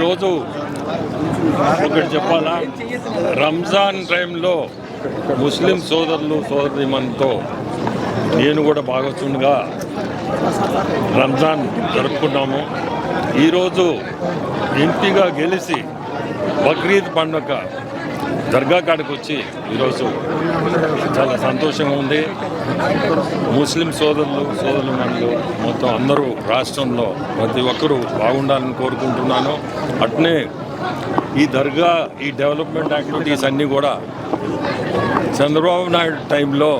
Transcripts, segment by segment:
ఈరోజు ఒకటి చెప్పాలా? రంజాన్ టైంలో ముస్లిం సోదరులు సోదరిమణితో నేను కూడా భాగస్వామిగా రంజాన్ జరుపుకున్నాము. ఈరోజు ఎంపీగా గెలిచి బక్రీద్ పండుగ దర్గా కాడికి వచ్చి ఈరోజు చాలా సంతోషంగా ఉంది. ముస్లిం సోదరులు సోదరులు మొత్తం అందరూ రాష్ట్రంలో ప్రతి ఒక్కరూ బాగుండాలని కోరుకుంటున్నాను. అట్నే ఈ దర్గా ఈ డెవలప్మెంట్ యాక్టివిటీస్ అన్నీ కూడా చంద్రబాబు నాయుడు టైంలో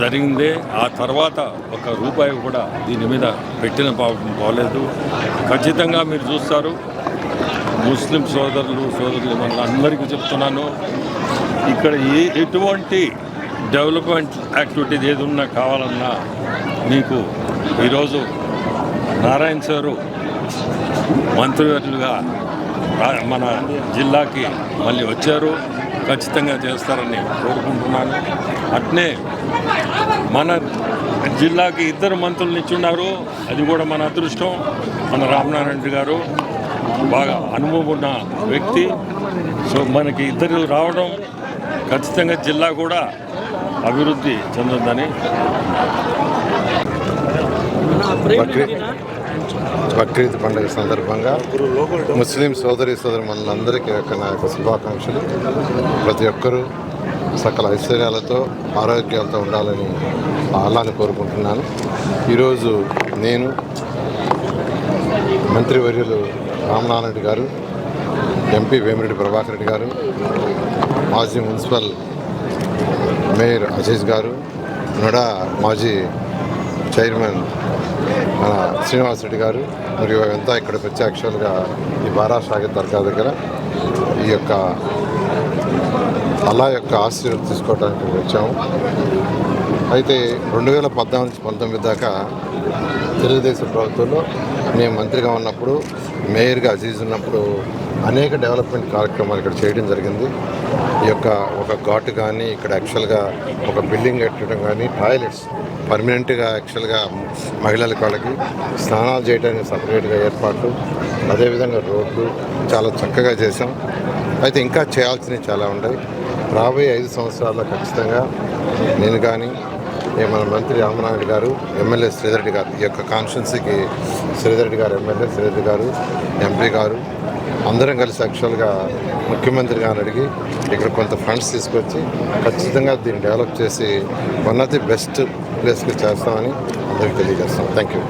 జరిగింది. ఆ తర్వాత ఒక రూపాయి కూడా దీని మీద పెట్టిన పాపం పోలేదు. ఖచ్చితంగా మీరు చూస్తారు. ముస్లిం సోదరులు సోదరులు మన అందరికీ చెప్తున్నాను. ఇక్కడ ఏ ఎటువంటి డెవలప్మెంట్ యాక్టివిటీస్ ఏది ఉన్నా కావాలన్నా మీకు ఈరోజు నారాయణ సారు మంత్రివర్యులుగా మన జిల్లాకి మళ్ళీ వచ్చారు. ఖచ్చితంగా చేస్తారని కోరుకుంటున్నాను. అట్నే మన జిల్లాకి ఇద్దరు మంత్రులు ఇచ్చున్నారు అది కూడా మన అదృష్టం. మన రామనారాయణ రెడ్డి గారు. బాగా అనుభవం ఉన్న వ్యక్తి. సో మనకి ఇద్దరు రావడం ఖచ్చితంగా జిల్లా కూడా అభివృద్ధి చెందుతుందని. బక్రీద్ పండుగ సందర్భంగా ముస్లిం సోదరి సోదరి మనందరికీ యొక్క నా యొక్క శుభాకాంక్షలు. ప్రతి ఒక్కరూ సకల ఐశ్వర్యాలతో ఆరోగ్యాలతో ఉండాలని అలాని కోరుకుంటున్నాను. ఈరోజు నేను మంత్రివర్యులు రామనారాయణ రెడ్డి గారు ఎంపీ వేమిరెడ్డి ప్రభాకర్ రెడ్డి గారు మాజీ మున్సిపల్ మేయర్ అజీజ్ గారు నడా మాజీ చైర్మన్ మన శ్రీనివాస్ రెడ్డి గారు మరియు అంతా ఇక్కడ ప్రత్యక్షాలుగా ఈ బారా షాహిద్ దర్గా దగ్గర ఈ యొక్క అల్లా యొక్క ఆశీర్వాదం తీసుకోవడానికి వచ్చాము. అయితే రెండు వేల పద్నాలుగు నుంచి పంతొమ్మిది దాకా తెలుగుదేశం ప్రభుత్వంలో నేను మంత్రిగా ఉన్నప్పుడు మేయర్గా అజీజ్ ఉన్నప్పుడు అనేక డెవలప్మెంట్ కార్యక్రమాలు ఇక్కడ చేయడం జరిగింది. ఈ యొక్క ఒక ఘాటు కానీ ఇక్కడ యాక్చువల్గా ఒక బిల్డింగ్ కట్టడం కానీ టాయిలెట్స్ పర్మనెంట్గా యాక్చువల్గా మహిళల వాళ్ళకి స్నానాలు చేయడానికి సపరేట్గా ఏర్పాట్లు అదేవిధంగా రోడ్లు చాలా చక్కగా చేసాం అయితే ఇంకా చేయాల్సినవి చాలా ఉన్నాయి. రాబోయే ఐదు సంవత్సరాల్లో ఖచ్చితంగా నేను కానీ మన మంత్రి రామనాయుడు గారు ఎమ్మెల్యే శ్రీధరెడ్డి గారు ఈ యొక్క కాన్స్టిట్యున్సీకి శ్రీధరెడ్డి గారు ఎమ్మెల్యే శ్రీధరెడ్డి గారు ఎంపీ గారు అందరం కలిసి యాక్చువల్గా ముఖ్యమంత్రి గారిని అడిగి ఇక్కడ కొంత ఫండ్స్ తీసుకొచ్చి ఖచ్చితంగా దీన్ని డెవలప్ చేసి వన్ ఆఫ్ ది బెస్ట్ ప్లేస్కి చేస్తామని అందరికి తెలియజేస్తాం. థ్యాంక్ యూ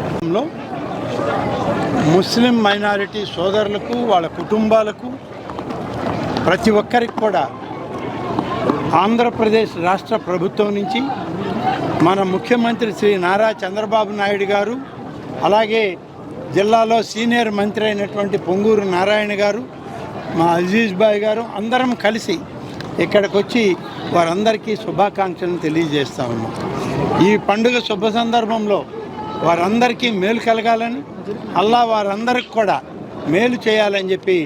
ముస్లిం మైనారిటీ సోదరులకు వాళ్ళ కుటుంబాలకు ప్రతి ఒక్కరికి కూడా ఆంధ్రప్రదేశ్ రాష్ట్ర ప్రభుత్వం నుంచి మన ముఖ్యమంత్రి శ్రీ నారా చంద్రబాబు నాయుడు గారు అలాగే జిల్లాలో సీనియర్ మంత్రి అయినటువంటి పొంగూరు నారాయణ గారు మా అజీజ్ బాయ్ గారు అందరం కలిసి ఇక్కడికి వచ్చి వారందరికీ శుభాకాంక్షలను తెలియజేస్తా ఉన్నాం. ఈ పండుగ శుభ సందర్భంలో వారందరికీ మేలు కలగాలని అల్లా వారందరికి కూడా మేలు చేయాలని చెప్పి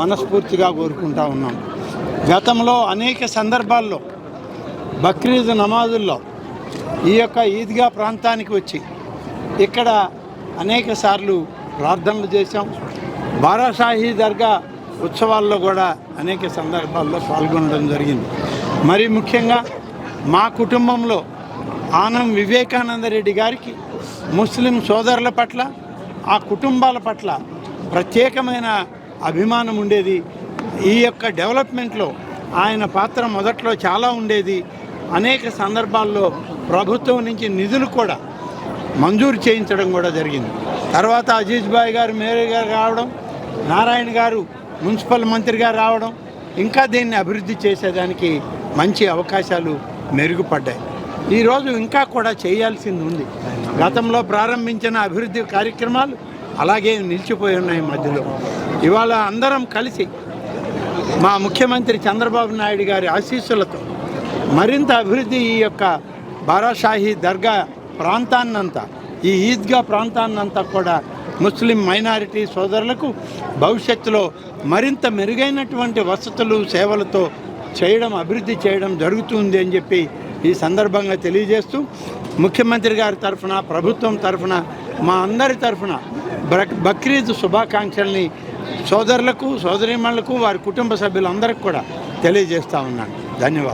మనస్ఫూర్తిగా కోరుకుంటా ఉన్నాం. గతంలో అనేక సందర్భాల్లో బక్రీద్ నమాజుల్లో ఈ యొక్క ఈద్గా ప్రాంతానికి వచ్చి ఇక్కడ అనేక సార్లు ప్రార్థనలు చేశాం. బారాషాహీ దర్గా ఉత్సవాల్లో కూడా అనేక సందర్భాల్లో పాల్గొనడం జరిగింది. మరి ముఖ్యంగా మా కుటుంబంలో ఆనం వివేకానంద రెడ్డి గారికి ముస్లిం సోదరుల పట్ల ఆ కుటుంబాల పట్ల ప్రత్యేకమైన అభిమానం ఉండేది. ఈ యొక్క డెవలప్మెంట్లో ఆయన పాత్ర మొదట్లో చాలా ఉండేది. అనేక సందర్భాల్లో ప్రభుత్వం నుంచి నిధులు కూడా మంజూరు చేయించడం కూడా జరిగింది. తర్వాత అజీజ్ బాయ్ గారు మేయర్ గారు రావడం నారాయణ గారు మున్సిపల్ మంత్రిగా రావడం ఇంకా దీన్ని అభివృద్ధి చేసేదానికి మంచి అవకాశాలు మెరుగుపడ్డాయి. ఈరోజు ఇంకా కూడా చేయాల్సింది ఉంది. గతంలో ప్రారంభించిన అభివృద్ధి కార్యక్రమాలు అలాగే నిలిచిపోయి ఉన్నాయి మధ్యలో. ఇవాళ అందరం కలిసి మా ముఖ్యమంత్రి చంద్రబాబు నాయుడు గారి ఆశీస్సులతో మరింత అభివృద్ధి ఈ యొక్క బారాషాహీ దర్గా ప్రాంతాన్నంతా ఈ ఈద్గా ప్రాంతాన్నంతా కూడా ముస్లిం మైనారిటీ సోదరులకు భవిష్యత్తులో మరింత మెరుగైనటువంటి వసతులు సేవలతో చేయడం అభివృద్ధి చేయడం జరుగుతుంది అని చెప్పి ఈ సందర్భంగా తెలియజేస్తూ ముఖ్యమంత్రి గారి తరఫున ప్రభుత్వం తరఫున మా అందరి తరఫున బక్రీద్ శుభాకాంక్షల్ని సోదరులకు సోదరిమణులకు వారి కుటుంబ సభ్యులందరికీ కూడా తెలియజేస్తా ఉన్నాను. ధన్యవాదాలు.